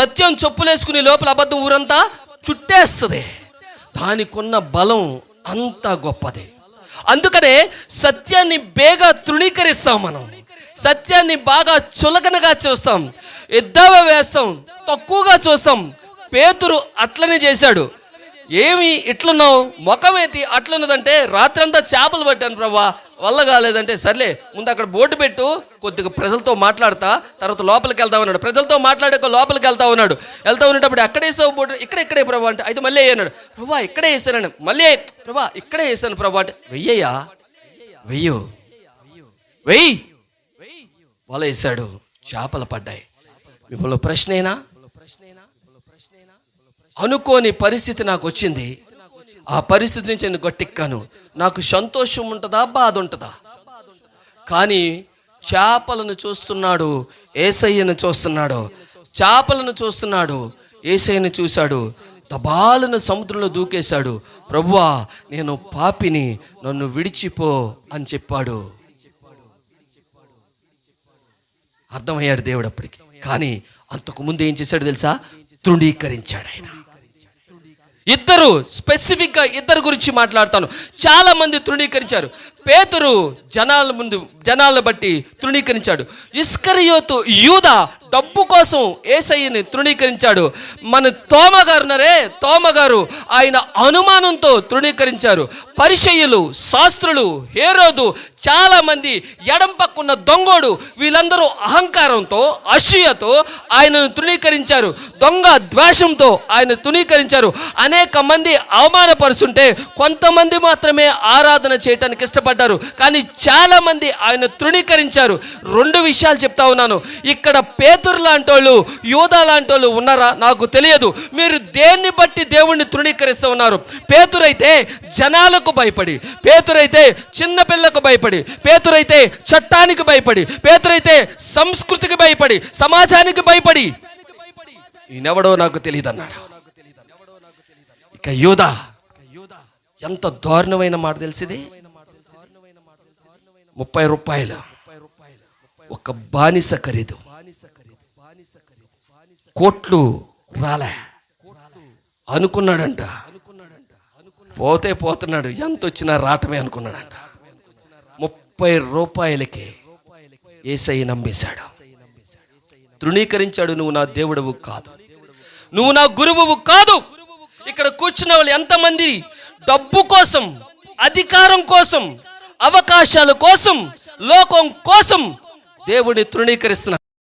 సత్యం చెప్పులేసుకునే లోపల అబద్ధం ఊరంతా చుట్టేస్తుంది. దానికున్న బలం అంత గొప్పది. అందుకనే సత్యాన్ని బేగా తృణీకరిస్తాం మనం. సత్యాన్ని బాగా చులకనగా చూస్తాం. ఎద్దావ వేస్తాం తక్కువగా చూస్తాం. పేతురు అట్లనే చేశాడు. ఏమి ఇట్లున్నావు? ముఖం ఏంటి అట్లున్నదంటే రాత్రంతా చేపలు పట్టాను ప్రభా. వల్ల కాలేదంటే సర్లే ముందు అక్కడ బోటు పెట్టు కొద్దిగా ప్రజలతో మాట్లాడతా తర్వాత లోపలికి వెళ్తా ఉన్నాడు. ప్రజలతో మాట్లాడాక లోపలికి వెళ్తా ఉన్నాడు. వెళ్తా ఉన్నప్పుడు అక్కడే వేసావు బోటు ఇక్కడ ఇక్కడే ప్రభా అంటే అయితే మళ్ళీ అన్నాడు. ప్రభా ఇక్కడే వేసాను మళ్ళీ ప్రభా ఇక్కడే వేసాను ప్రభా అంటే వెయ్యయ్యా వెయ్యు వెయ్యి. వల వేసాడు చేపలు పడ్డాయి. మిమ్మల్ని ప్రశ్నేనా? అనుకోని పరిస్థితి నాకు వచ్చింది. ఆ పరిస్థితి నుంచి నేను గట్టెక్కాను. నాకు సంతోషం ఉంటుందా బాధ ఉంటుందా? కానీ చేపలను చూస్తున్నాడు ఏసయ్యను చూస్తున్నాడు. చేపలను చూస్తున్నాడు ఏసయ్యను చూశాడు. తబాలను సముద్రంలో దూకేశాడు. ప్రభువా నేను పాపిని నన్ను విడిచిపో అని చెప్పాడు. అర్థమయ్యాడు దేవుడు అప్పటికి. కానీ అంతకు ముందు ఏం చేశాడు తెలుసా? తృణీకరించాడు ఆయన. ఇద్దరు స్పెసిఫిక్గా ఇద్దరు గురించి మాట్లాడతాను. చాలా మంది తృణీకరించారు. పేతురు జనాల ముందు జనాలను బట్టి తృణీకరించాడు. ఇస్కరియోతు యూద డబ్బు కోసం ఏసయ్యని తృణీకరించాడు. మన తోమగారునరే తోమగారు ఆయన అనుమానంతో తృణీకరించారు. పరిచయులు శాస్త్రులు హేరోదు చాలామంది ఎడం పక్కున్న దొంగోడు వీళ్ళందరూ అహంకారంతో అసూయతో ఆయనను తృణీకరించారు. దొంగ ద్వేషంతో ఆయన తృణీకరించారు. అనేక మంది అవమానపరుస్తుంటే కొంతమంది మాత్రమే ఆరాధన చేయటానికి ఇష్టపడ్డారు కానీ చాలామంది ఆయన తృణీకరించారు. రెండు విషయాలు చెప్తా ఉన్నాను. ఇక్కడ పేతురు లాంటి వాళ్ళు యూదా లాంటి వాళ్ళు ఉన్నారా? నాకు తెలియదు. మీరు దేన్ని బట్టి దేవుణ్ణి తృణీకరిస్తూ ఉన్నారు? పేతురైతే జనాలకు భయపడి పేతురైతే చిన్నపిల్లకు భయపడి పేతురైతే చట్టానికి భయపడి పేతురైతే సంస్కృతికి భయపడి సమాజానికి భయపడి. ఈయనెవడో నాకు తెలియదన్నాడు ఇక యూదా ఎంత దారుణమైన మాట తెలిసింది? ముప్పై రూపాయలు ఒక బానిస ఖరీదు. కోట్లు రాలే. అనుకున్నాడంట. పోతే పోతున్నాడు. ఎంత వచ్చినా రావటమే అనుకున్నాడంట. ముప్పై రూపాయలకి ఏసై నమ్మేశాడు. తృణీకరించాడు. నువ్వు నా దేవుడవు కాదు. నువ్వు నా గురువువు కాదు. ఇక్కడ కూర్చున్న వాళ్ళు ఎంతమంది? డబ్బు కోసం అధికారం కోసం అవకాశాల కోసం లోకం కోసం దేవుడిని తృణీకరిస్తున్నారు